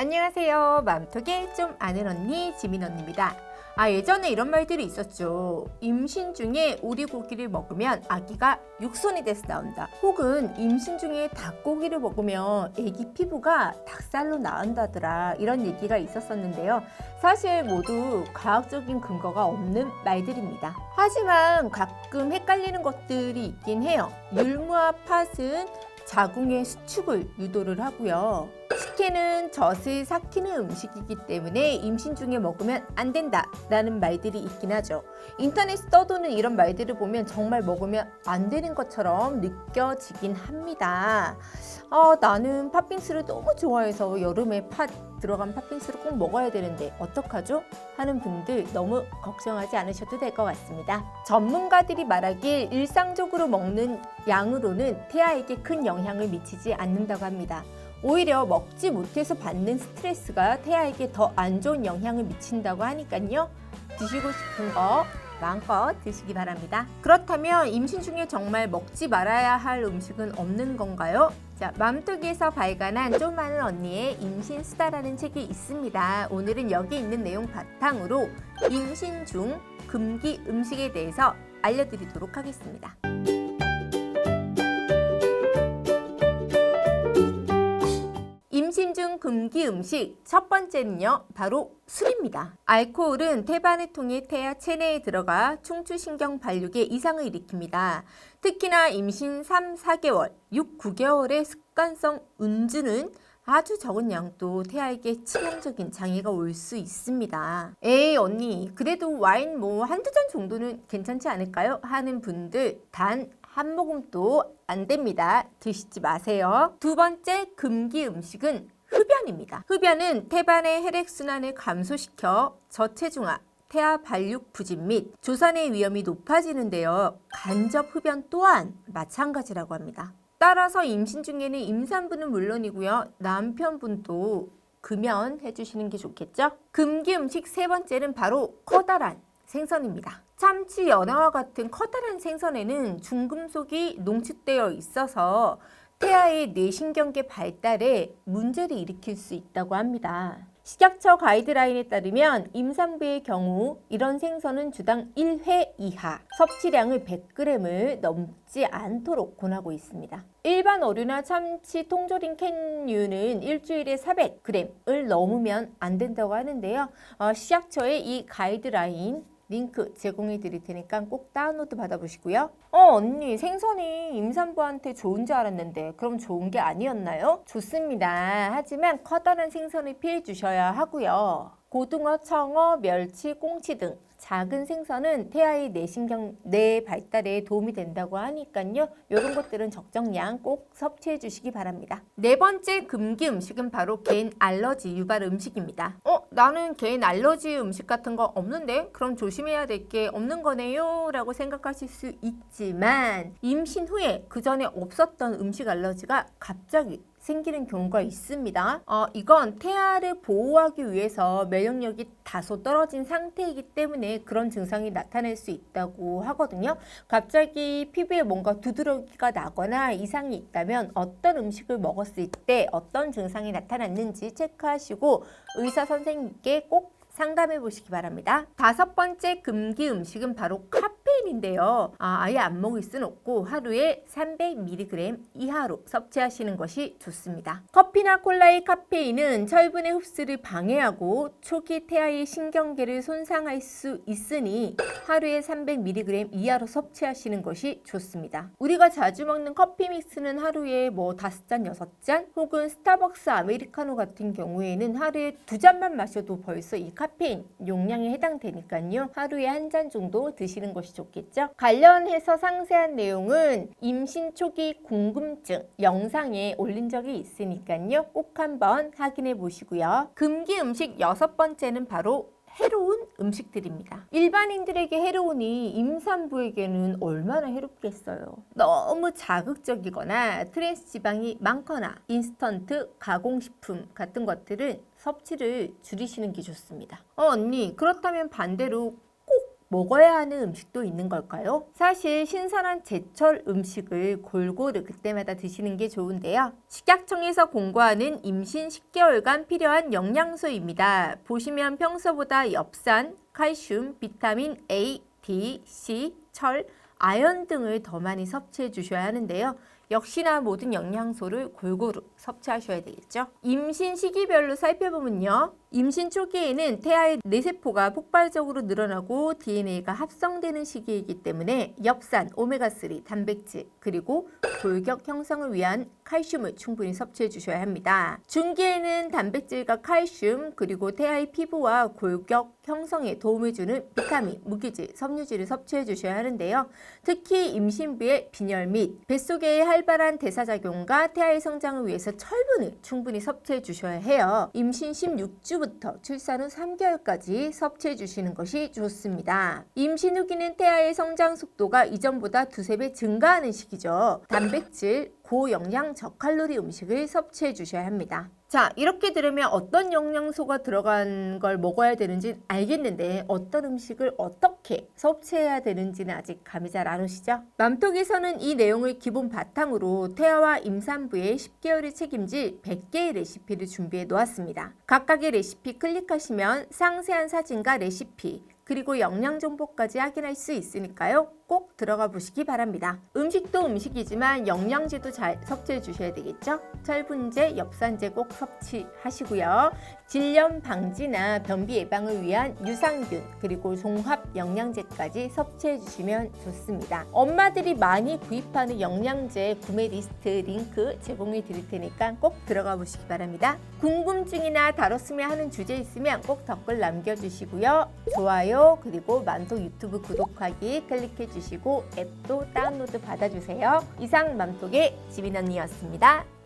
안녕하세요. 맘톡의 좀 아는 언니 지민 언니입니다. 아 예전에 이런 말들이 있었죠. 임신 중에 오리고기를 먹으면 아기가 육손이 돼서 나온다. 혹은 임신 중에 닭고기를 먹으면 아기 피부가 닭살로 나온다더라. 이런 얘기가 있었었는데요. 사실 모두 과학적인 근거가 없는 말들입니다. 하지만 가끔 헷갈리는 것들이 있긴 해요. 율무와 팥은 자궁의 수축을 유도를 하고요. 식혜는 젖을 삭히는 음식이기 때문에 임신 중에 먹으면 안 된다 라는 말들이 있긴 하죠. 인터넷에 떠도는 이런 말들을 보면 정말 먹으면 안 되는 것처럼 느껴지긴 합니다. 아, 나는 팥빙수를 너무 좋아해서 여름에 팥 들어간 팥빙수를 꼭 먹어야 되는데 어떡하죠? 하는 분들 너무 걱정하지 않으셔도 될 것 같습니다. 전문가들이 말하길 일상적으로 먹는 양으로는 태아에게 큰 영향을 미치지 않는다고 합니다. 오히려 먹지 못해서 받는 스트레스가 태아에게 더 안 좋은 영향을 미친다고 하니까요. 드시고 싶은 거 마음껏 드시기 바랍니다. 그렇다면 임신 중에 정말 먹지 말아야 할 음식은 없는 건가요? 자, 맘톡에서 발간한 좀 많은 언니의 임신 수다라는 책이 있습니다. 오늘은 여기 있는 내용 바탕으로 임신 중 금기 음식에 대해서 알려드리도록 하겠습니다. 금기 음식 첫 번째는요 바로 술입니다. 알코올은 태반을 통해 태아 체내에 들어가 충추신경 발육에 이상을 일으킵니다. 특히나 임신 3, 4개월, 6, 9개월의 습관성 음주는 아주 적은 양도 태아에게 치명적인 장애가 올 수 있습니다. 에이 언니 그래도 와인 뭐 한두 잔 정도는 괜찮지 않을까요? 하는 분들 단 한 모금도 안 됩니다. 드시지 마세요. 두 번째 금기 음식은 흡연입니다. 흡연은 태반의 혈액순환을 감소시켜 저체중아, 태아 발육 부진 및 조산의 위험이 높아지는데요. 간접 흡연 또한 마찬가지라고 합니다. 따라서 임신 중에는 임산부는 물론이고요. 남편분도 금연해 주시는 게 좋겠죠? 금기 음식 세 번째는 바로 커다란 생선입니다. 참치, 연어와 같은 커다란 생선에는 중금속이 농축되어 있어서 태아의 뇌신경계 발달에 문제를 일으킬 수 있다고 합니다. 식약처 가이드라인에 따르면 임산부의 경우 이런 생선은 주당 1회 이하 섭취량을 100g을 넘지 않도록 권하고 있습니다. 일반 어류나 참치, 통조림 캔류는 일주일에 400g을 넘으면 안 된다고 하는데요. 어, 식약처의 이 가이드라인 링크 제공해 드릴 테니까 꼭 다운로드 받아보시고요. 어, 언니, 생선이 임산부한테 좋은 줄 알았는데, 그럼 좋은 게 아니었나요? 좋습니다. 하지만 커다란 생선을 피해 주셔야 하고요. 고등어, 청어, 멸치, 꽁치 등 작은 생선은 태아의 뇌신경, 뇌 발달에 도움이 된다고 하니까요. 이런 것들은 적정량 꼭 섭취해 주시기 바랍니다. 네 번째 금기 음식은 바로 개인 알러지 유발 음식입니다. 어, 나는 개인 알러지 음식 같은 거 없는데? 그럼 조심해야 될 게 없는 거네요? 라고 생각하실 수 있지만 임신 후에 그 전에 없었던 음식 알러지가 갑자기 생기는 경우가 있습니다. 어, 이건 태아를 보호하기 위해서 면역력이 다소 떨어진 상태이기 때문에 그런 증상이 나타날 수 있다고 하거든요. 갑자기 피부에 뭔가 두드러기가 나거나 이상이 있다면 어떤 음식을 먹었을 때 어떤 증상이 나타났는지 체크하시고 의사 선생님께 꼭 상담해 보시기 바랍니다. 다섯 번째 금기 음식은 바로 카페 인인데요. 아, 아예 안 먹을 순 없고 하루에 300mg 이하로 섭취하시는 것이 좋습니다. 커피나 콜라의 카페인은 철분의 흡수를 방해하고 초기 태아의 신경계를 손상할 수 있으니 하루에 300mg 이하로 섭취하시는 것이 좋습니다. 우리가 자주 먹는 커피 믹스는 하루에 뭐 다섯 잔, 여섯 잔 혹은 스타벅스 아메리카노 같은 경우에는 하루에 두 잔만 마셔도 벌써 이 카페인 용량에 해당되니까요. 하루에 한 잔 정도 드시는 것이 좋 겠죠. 관련해서 상세한 내용은 임신 초기 궁금증 영상에 올린 적이 있으니까요. 꼭 한번 확인해 보시고요. 금기 음식 여섯 번째는 바로 해로운 음식들입니다. 일반인들에게 해로운이 임산부에게는 얼마나 해롭겠어요. 너무 자극적이거나 트랜스 지방이 많거나 인스턴트 가공식품 같은 것들은 섭취를 줄이시는 게 좋습니다. 어, 언니, 그렇다면 반대로 꼭 먹어야 하는 음식도 있는 걸까요? 사실 신선한 제철 음식을 골고루 그때마다 드시는 게 좋은데요. 식약청에서 공고하는 임신 10개월간 필요한 영양소입니다. 보시면 평소보다 엽산, 칼슘, 비타민 A, D, C, 철, 아연 등을 더 많이 섭취해 주셔야 하는데요. 역시나 모든 영양소를 골고루 섭취하셔야 되겠죠. 임신 시기별로 살펴보면요. 임신 초기에는 태아의 뇌세포가 폭발적으로 늘어나고 DNA가 합성되는 시기이기 때문에 엽산, 오메가3, 단백질, 그리고 골격 형성을 위한 칼슘을 충분히 섭취해 주셔야 합니다. 중기에는 단백질과 칼슘, 그리고 태아의 피부와 골격 형성에 도움을 주는 비타민, 무기질, 섬유질을 섭취해 주셔야 하는데요. 특히 임신부의 빈혈 및 뱃속의 활발한 대사작용과 태아의 성장을 위해서 철분을 충분히 섭취해 주셔야 해요. 임신 16주 부터 출산 후 3개월까지 섭취해 주시는 것이 좋습니다. 임신 후기는 태아의 성장 속도가 이전보다 두세 배 증가하는 시기죠. 단백질, 고영양 저칼로리 음식을 섭취해 주셔야 합니다. 자, 이렇게 들으면 어떤 영양소가 들어간 걸 먹어야 되는지 알겠는데 어떤 음식을 어떻게 섭취해야 되는지는 아직 감이 잘 안 오시죠? 맘톡에서는 이 내용을 기본 바탕으로 태아와 임산부의 10개월을 책임질 100개의 레시피를 준비해 놓았습니다. 각각의 레시피 클릭하시면 상세한 사진과 레시피 그리고 영양 정보까지 확인할 수 있으니까요. 꼭 들어가 보시기 바랍니다. 음식도 음식이지만 영양제도 잘 섭취해 주셔야 되겠죠? 철분제, 엽산제 꼭 섭취하시고요. 질염 방지나 변비 예방을 위한 유산균 그리고 종합 영양제까지 섭취해 주시면 좋습니다. 엄마들이 많이 구입하는 영양제 구매 리스트 링크 제공해 드릴 테니까 꼭 들어가 보시기 바랍니다. 궁금증이나 다뤘으면 하는 주제 있으면 꼭 댓글 남겨주시고요. 좋아요 그리고 만독 유튜브 구독하기 클릭해 주시고 앱도 다운로드 받아주세요. 이상 맘독의 지민 언니였습니다.